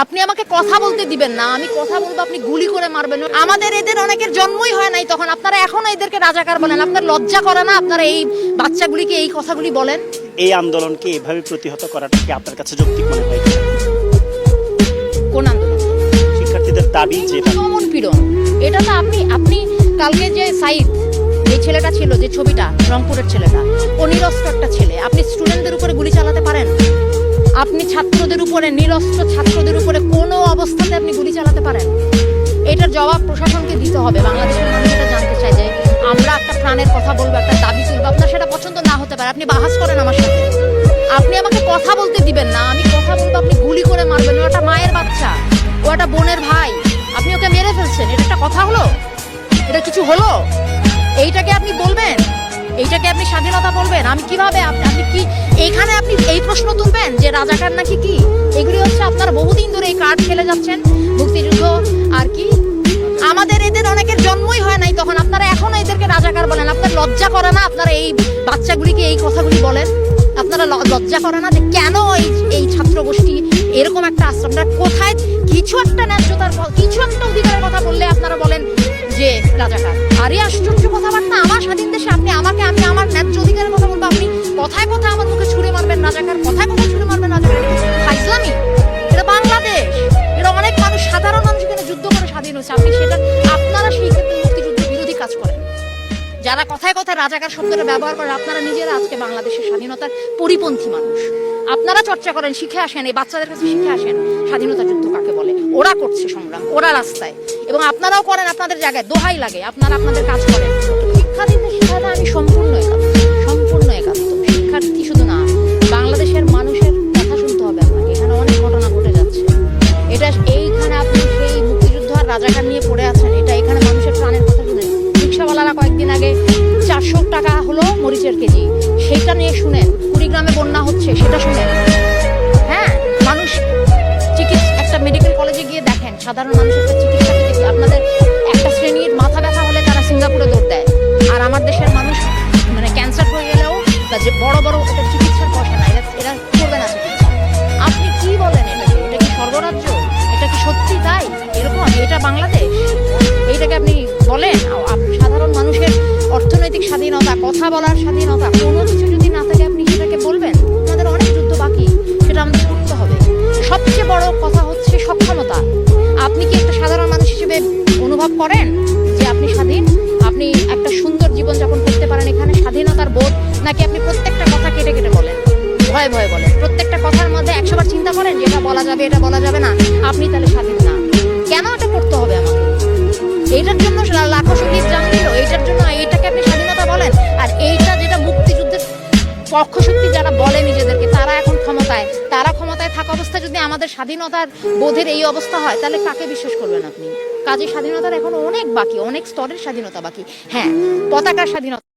আপনি আমাকে কথা বলতে দিবেন না আমি কথা বলব আপনি গুলি করে মারবেন। আমাদের এদের অনেকের জন্মই হয় নাই তখন আপনারা এখনও এদেরকে রাজাকার বলেন আপনার লজ্জা করে না আপনারা এই বাচ্চাগুলিকে এই কথাগুলি বলেন? এই আন্দোলনকে এভাবে প্রতিহত করাটা কি আপনার কাছে যৌক্তিক মনে হয়? কোন আন্দোলন? শিক্ষার্থীদের দাবি যেটা দমন পীড়ন। এটা তো আপনি আপনি কালকে যে সাইদ যে ছেলেটা ছিল যে ছবিটা রংপুরের ছেলেটা ও নিরস্ত্র একটা ছেলে আপনি স্টুডেন্টদের উপরে গুলি চালাতে পারেন? আপনি ছাত্রদের উপরে নিরস্ত্র কোনো অবস্থাতে আপনি গুলি চালাতে পারেন। এটার জবাব প্রশাসনকে দিতে হবে। বাংলাদেশের মানুষ এটা জানতে চায় যে আমরা একটা প্রাণের কথা বলব, একটা দাবি তুলবো, আপনার সেটা পছন্দ না হতে পারে। আপনি বাহাস করেন আমার সাথে। আপনি আমাকে কথা বলতে দিবেন না। আমি কথা বলব, আপনি গুলি করে মারবেন। ও একটা মায়ের বাচ্চা। ও একটা বোনের ভাই। আপনি ওকে মেরে ফেলছেন। এটা একটা কথা হলো? এটা কিছু হলো? এইটাকে আপনি বলবেন? এইটাকে আপনি স্বাধীনতা বলবেন? আমি কীভাবে আপনি আপনি কি, এইখানে আপনি এই প্রশ্ন তুলবেন যে রাজাকার নাকি কি? বহুদিন ধরে এই কার্ড খেলে যাচ্ছেন মুক্তিযুদ্ধ আর কি? আমাদের এদের অনেকের জন্মই হয় নাই তখন। আপনারা এখনও এদেরকে রাজাকার বলেন। আপনার লজ্জা করে না আপনারা এই বাচ্চাগুলিকে এই কথাগুলি বলেন? আপনারা লজ্জা করে না যে কেন এই এই ছাত্র গোষ্ঠী এরকম একটা আশ্রমটা কোথায় কিছু একটা ন্যায্যতার কিছু একটা অধিকারের কথা বললে আপনারা বলেন যে রাজাকার। আরে আশ্চর্য যারা কথায় কথায় রাজাকার শব্দটা ব্যবহার করে, আপনারা নিজেরা আজকে বাংলাদেশের স্বাধীনতার পরিপন্থী মানুষ। আপনারা চর্চা করেন, শিখে আসেন, এই বাচ্চাদের কাছে শিখে আসেন, স্বাধীনতা যুদ্ধ কাকে বলে? ওরা করছে সংগ্রাম, ওরা রাস্তায়। এবং আপনারাও করেন, আপনাদের জায়গায় দোহাই লাগে, আপনারা আপনাদের কাজ করেন। শিক্ষার্থীদের শিক্ষাটা আমি সম্পূর্ণ একাত্ম সম্পূর্ণ একাত্ম। শিক্ষার্থী শুধু না, বাংলাদেশের মানুষের কথা শুনতে হবে আপনাকে। এখানে অনেক ঘটনা ঘটে যাচ্ছে। এটা এইখানে আপনি সেই মুক্তিযুদ্ধ আর রাজাকার চারশো টাকা হলো মরিচের কেজি। সেইটা নিয়ে শুনেন, কুড়িগ্রামে বন্যা হচ্ছে, সেটা শুনেন। হ্যাঁ মানুষ চিকিৎসা একটা মেডিকেল কলেজে গিয়ে দেখেন, সাধারণ মানুষের চিকিৎসা কি আপনাদের একটা শ্রেণির মাথা ব্যথা হলে তারা সিঙ্গাপুরে দৌড় দেয়। আর আমার দেশের মানুষ মানে ক্যান্সার হয়ে গেলেও বা যে বড় বড় একটা চিকিৎসার পয়সা না এরা এরা করবে না চিকিৎসা? আপনি কি বলেন এটাকে এটা কি স্বর্গরাজ্য? এটা কি সত্যি তাই? এরকম এটা বাংলাদেশ? এইটাকে আপনি বলেন স্বাধীনতা, কথা বলার স্বাধীনতা, কোনো কিছু যদি না থাকে, আপনি সেটাকে বলবেন? আমাদের অনেক যুদ্ধ বাকি, সেটা আমাদের করতে হবে। সবচেয়ে বড় কথা হচ্ছে সক্ষমতা। আপনি কি একটা সাধারণ মানুষ হিসেবে অনুভব করেন যে আপনি স্বাধীন? আপনি একটা সুন্দর জীবন যাপন করতে পারেন এখানে স্বাধীনতার বোধ, নাকি আপনি প্রত্যেকটা কথা কেটে কেটে বলেন? ভয়ে ভয়ে বলেন। প্রত্যেকটা কথার মধ্যে একশো বার চিন্তা করেন যে এটা বলা যাবে, এটা বলা যাবে না। আপনি তাহলে স্বাধীন না। কেন এটা করতে হবে আমাকে? এটার জন্য লাখো শহীদ জান আর এইটা যেটা মুক্তিযুদ্ধের পক্ষশক্তি যারা বলে নিজেদেরকে, তারা এখন ক্ষমতায়। তারা ক্ষমতায় থাকা অবস্থায় যদি আমাদের স্বাধীনতার বোধের এই অবস্থা হয়, তাহলে কাকে বিশ্বাস করবেন আপনি? কাজে স্বাধীনতার এখন অনেক বাকি, অনেক স্তরের স্বাধীনতা বাকি। হ্যাঁ পতাকার স্বাধীনতা।